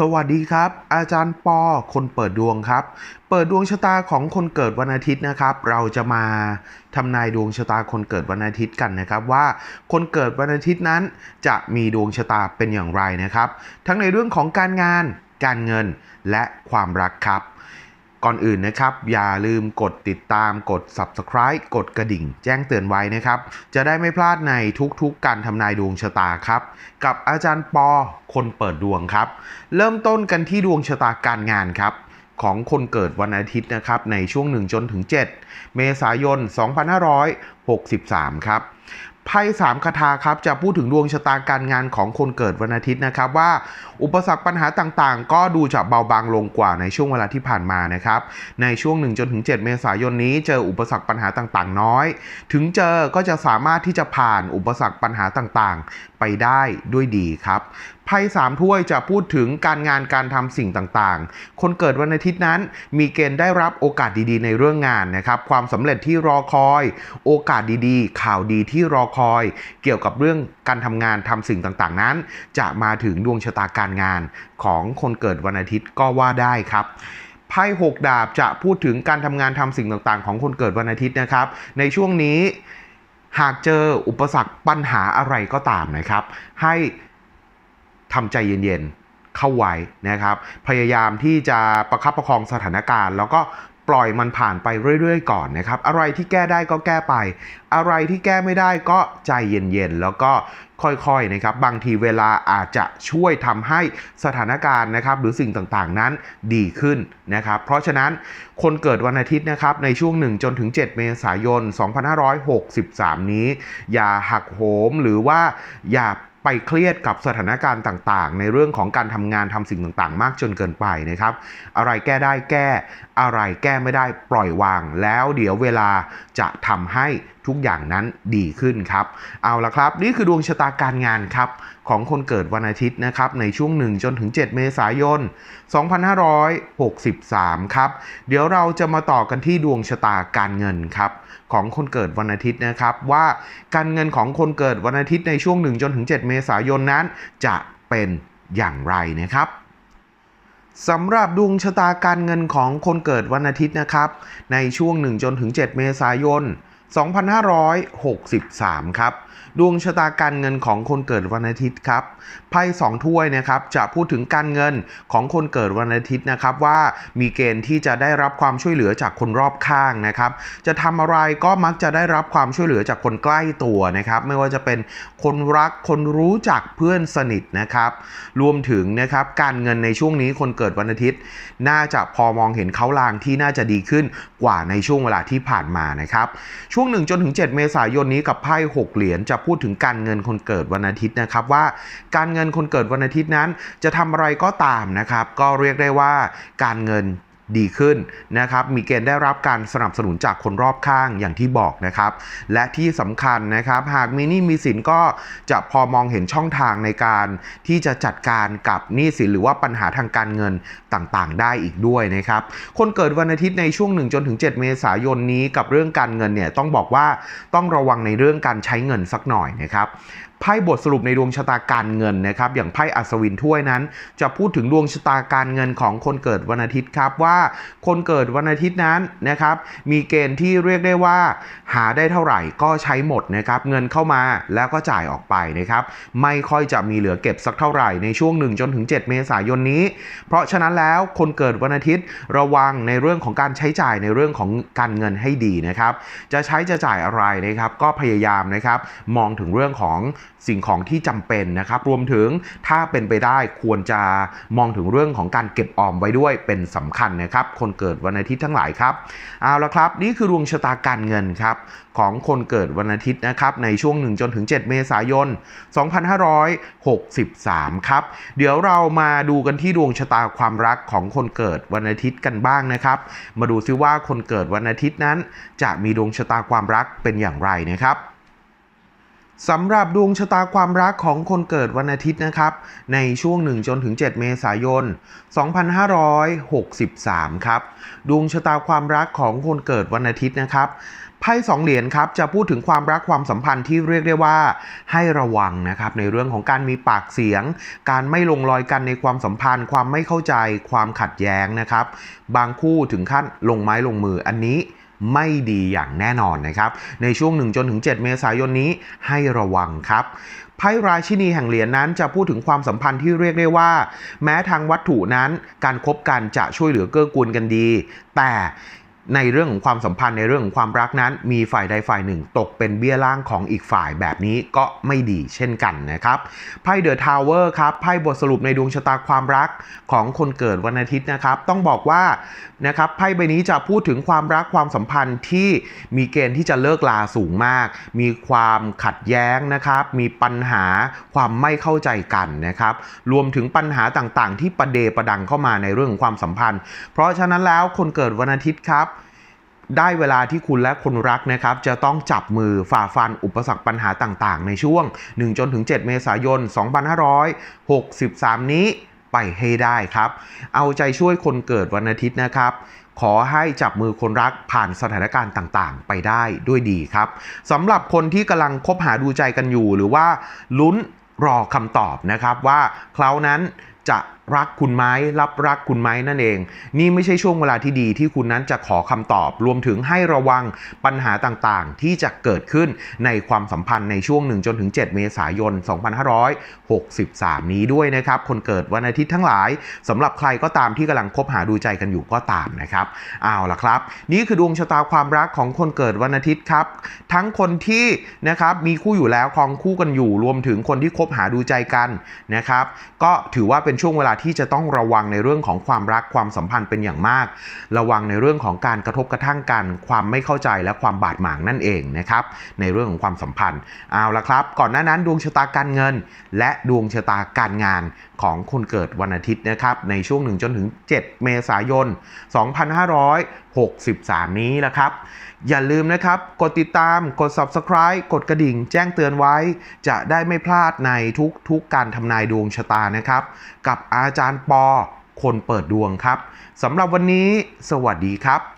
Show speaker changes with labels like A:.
A: สวัสดีครับ อาจารย์ปอคนเปิดดวงครับ เปิดดวงชะตาของคนเกิดวันอาทิตย์นะครับ เราจะมาทำนายดวงชะตาคนเกิดวันอาทิตย์กันนะครับ ว่าคนเกิดวันอาทิตย์นั้นจะมีดวงชะตาเป็นอย่างไรนะครับ ทั้งในเรื่องของการงาน การเงินและความรักครับ ก่อนอื่นนะครับ อย่าลืมกดติดตามกด subscribe กดกระดิ่ง แจ้งเตือนไว้นะครับ จะได้ไม่พลาดในทุกๆการทำนายดวงชะตาครับ กับอาจารย์ปอคนเปิดดวงครับ เริ่มต้นกันที่ดวงชะตาการงานครับของคนเกิดวันอาทิตย์นะครับในช่วง 1 จนถึง 7 เมษายน 2563 ครับ ไพ่สามคาถาครับจะพูดถึงดวงชะตาการงานของคนเกิดวันอาทิตย์นะครับว่า อุปสรรคปัญหาต่างๆ ก็ดูจะเบาบางลงกว่าในช่วงเวลาที่ผ่านมานะครับในช่วง1จนถึง7เมษายนนี้เจออุปสรรคปัญหาต่างๆ น้อย ถึงเจอก็จะสามารถที่จะผ่านอุปสรรคปัญหาต่างๆ ไปได้ด้วยดีครับ ไพ่สามถ้วยจะพูดถึงการงานการทำสิ่งต่างๆ คนเกิดวันอาทิตย์นั้น มีเกณฑ์ได้รับโอกาสดีๆ ในเรื่องงานนะครับ ความสำเร็จที่รอคอย โอกาสดีๆ ข่าวดีที่รอคอย เกี่ยวกับเรื่องการทำงานทำสิ่งต่างๆนั้น จะมาถึงดวงชะตาการงานของคนเกิดวันอาทิตย์ก็ว่าได้ครับไพ่หกดาบจะพูดถึงการทำงานทำสิ่งต่างๆ ของคนเกิดวันอาทิตย์นะครับ ในช่วงนี้หากเจออุปสรรคปัญหาอะไรก็ตามนะครับ ให้ ทำใจเย็นๆ เข้าไว้นะครับ พยายามที่จะประคับประคองสถานการณ์ แล้วก็ปล่อยมันผ่านไปเรื่อยๆ ก่อนนะครับ อะไรที่แก้ได้ก็แก้ไป อะไรที่แก้ไม่ได้ก็ใจเย็นๆ แล้วก็ค่อยๆ นะครับ บางทีเวลาอาจจะช่วยทำให้สถานการณ์นะครับ หรือสิ่งต่างๆ นั้นดีขึ้นนะครับ เพราะฉะนั้นคนเกิดวันอาทิตย์นะครับ ในช่วง 1 จนถึง 7 เมษายน 2563 นี้ อย่าหักโหมหรือว่าอย่า ไปเครียดกับสถานการณ์ต่างๆ ในเรื่องของการทำงานทำสิ่งต่างๆ มากจนเกินไปนะครับ อะไรแก้ได้แก้ อะไรแก้ไม่ได้ปล่อยวาง แล้วเดี๋ยวเวลาจะทำให้ ทุกอย่างนั้นดีขึ้นครับ เอาละครับ นี่คือดวงชะตาการงานครับ ของคนเกิดวันอาทิตย์นะครับ ในช่วง 1 จนถึง 7 เมษายน 2563 ครับ เดี๋ยวเราจะมาต่อกันที่ดวงชะตาการเงินครับ ของคนเกิดวันอาทิตย์นะครับ ว่าการเงินของคนเกิดวันอาทิตย์ในช่วง 1 จนถึง 7 เมษายนนั้น จะเป็นอย่างไรนะครับสำหรับดวงชะตาการเงินของคนเกิดวันอาทิตย์นะครับ ในช่วง 1 จนถึง 7 เมษายน 2563 2,563 ครับ ดวงชะตาการเงินของคนเกิดวันอาทิตย์ครับไพ่สองถ้วยนะครับจะพูดถึงการเงินของคนเกิดวันอาทิตย์นะครับว่ามีเกณฑ์ที่จะได้รับความช่วยเหลือจากคนรอบข้างนะครับ จะทำอะไรก็มักจะได้รับความช่วยเหลือจากคนใกล้ตัวนะครับ ไม่ว่าจะเป็นคนรักคนรู้จักเพื่อนสนิทนะครับ รวมถึงนะครับการเงินในช่วงนี้คนเกิดวันอาทิตย์ น่าจะพอมองเห็นเขาลางที่น่าจะดีขึ้นกว่าในช่วงเวลาที่ผ่านมานะครับช่วง 1 จนถึง 7 เมษายนนี้กับไพ่ 6 เหรียญจะพูดถึงการเงินคนเกิดวันอาทิตย์นะครับว่าการเงินคนเกิดวันอาทิตย์นั้น จะทำอะไรก็ตามนะครับ ก็เรียกได้ว่าการเงิน ดีขึ้นนะครับ มีเกณฑ์ได้รับการสนับสนุนจากคนรอบข้างอย่างที่บอกนะครับ และที่สำคัญนะครับ หากมีหนี้มีสินก็จะพอมองเห็นช่องทางในการที่จะจัดการกับหนี้สินหรือว่าปัญหาทางการเงินต่างๆ ได้อีกด้วยนะครับ คนเกิดวันอาทิตย์ในช่วง1จนถึง 7 เมษายนนี้กับเรื่องการเงินเนี่ยต้องบอกว่าต้องระวังในเรื่องการใช้เงินสักหน่อยนะครับไพ่บทสรุปในดวงชะตาการเงินนะครับ อย่างไพ่อัศวินถ้วยนั้น จะพูดถึงดวงชะตาการเงินของคนเกิดวันอาทิตย์ครับว่า คนเกิดวันอาทิตย์นั้นนะครับมีเกณฑ์ที่เรียกได้ว่า หาได้เท่าไหร่ก็ใช้หมดนะครับเงินเข้ามาแล้วก็จ่ายออกไปนะครับไม่ค่อยจะมีเหลือเก็บสักเท่าไหร่ในช่วง1จนถึง 7 เมษายนนี้ เพราะฉะนั้นแล้วคนเกิดวันอาทิตย์ระวังในเรื่องของการใช้จ่ายในเรื่องของการเงินให้ดีนะครับจะใช้จะจ่ายอะไรนะครับก็พยายามนะครับมองถึงเรื่องของสิ่งของที่จำเป็นนะครับ รวมถึงถ้าเป็นไปได้ควรจะมองถึงเรื่องของการเก็บออมไว้ด้วยเป็นสำคัญนะครับ คนเกิดวันอาทิตย์ทั้งหลายครับเอาละครับ นี่คือดวงชะตาการเงินครับของคนเกิดวันอาทิตย์นะครับในช่วง 1 จนถึง 7 เมษายน 2563 ครับ เดี๋ยวเรามาดูกันที่ดวงชะตาความรักของคนเกิดวันอาทิตย์กันบ้างนะครับ มาดูซิว่าคนเกิดวันอาทิตย์นั้น จะมีดวงชะตาความรักเป็นอย่างไรนะครับ สำหรับดวงชะตาความรักของคนเกิดวันอาทิตย์นะครับ ในช่วง 1 จนถึง 7 เมษายน 2563 ครับ ดวงชะตาความรักของคนเกิดวันอาทิตย์นะครับไพ่สองเหรียญครับจะพูดถึงความรักความสัมพันธ์ที่เรียกได้ว่าให้ระวังนะครับในเรื่องของการมีปากเสียง การไม่ลงรอยกันในความสัมพันธ์ ความไม่เข้าใจ ความขัดแย้งนะครับ บางคู่ถึงขั้นลงไม้ลงมืออันนี้ ไม่ดีอย่างแน่นอนนะครับ ในช่วง 1 จนถึง 7 เมษายนนี้ให้ระวังครับไพ่ราชินีแห่งเหรียญนั้นจะพูดถึงความสัมพันธ์ที่เรียกได้ว่า แม้ทางวัตถุนั้นการคบกันจะช่วยเหลือเกื้อกูลกันดี แต่ ในเรื่องของความสัมพันธ์ในเรื่องของความรักนั้น มีฝ่ายใดฝ่ายหนึ่ง ตกเป็นเบี้ยล่างของอีกฝ่ายแบบนี้ก็ไม่ดีเช่นกันนะครับไพ่เดอะทาวเวอร์ครับไพ่บทสรุปในดวงชะตาความรักของคนเกิดวันอาทิตย์นะครับ ต้องบอกว่านะครับไพ่ใบนี้จะพูดถึงความรักความสัมพันธ์ที่มีเกณฑ์ที่จะเลิกลาสูงมาก มีความขัดแย้งนะครับ มีปัญหาความไม่เข้าใจกันนะครับ รวมถึงปัญหาต่างๆ ที่ประเดประดังเข้ามาในเรื่องของความสัมพันธ์ เพราะฉะนั้นแล้วคนเกิดวันอาทิตย์ครับ ได้เวลาที่คุณและคนรักนะครับ จะต้องจับมือฝ่าฟันอุปสรรคปัญหาต่างๆ ในช่วง 1 จนถึง 7 เมษายน 2563 นี้ไปให้ได้ครับ เอาใจช่วยคนเกิดวันอาทิตย์นะครับ ขอให้จับมือคนรักผ่านสถานการณ์ต่างๆ ไปได้ด้วยดีครับสำหรับคนที่กำลังคบหาดูใจกันอยู่ หรือว่าลุ้นรอคำตอบนะครับว่าเขานั้นจะ รักคุณไหมรับรักคุณไหมนั่นเอง นี่ไม่ใช่ช่วงเวลาที่ดีที่คุณนั้นจะขอคำตอบ รวมถึงให้ระวังปัญหาต่างๆ ที่จะเกิดขึ้นในความสัมพันธ์ในช่วง1จนถึง7เมษายน 2563 นี้ด้วยนะครับ คนเกิดวันอาทิตย์ทั้งหลายสำหรับใครก็ตามที่กำลังคบหาดูใจกันอยู่ก็ตามนะครับเอาล่ะครับ นี่คือดวงชะตาความรักของคนเกิดวันอาทิตย์ครับ ทั้งคนที่นะครับมีคู่อยู่แล้วครองคู่กันอยู่ รวมถึงคนที่คบหาดูใจกันนะครับ ก็ถือว่าเป็นช่วงเวลาที่จะต้องระวังในเรื่องของความรักความสัมพันธ์เป็นอย่างมาก ระวังในเรื่องของการกระทบกระทั่งกัน ความไม่เข้าใจและความบาดหมางนั่นเองนะครับในเรื่องของความสัมพันธ์เอาละครับ ก่อนหน้านั้นดวงชะตาการเงิน และดวงชะตาการงานของคนเกิดวันอาทิตย์นะครับในช่วง1จนถึง 7 เมษายน 2500 63 นี้ละครับ อย่าลืมนะครับ กดติดตาม กด subscribe กดกระดิ่ง แจ้งเตือนไว้ จะได้ไม่พลาดในทุกๆการทำนายดวงชะตานะครับ กับอาจารย์ปอคนเปิดดวงครับสำหรับวันนี้ สวัสดีครับ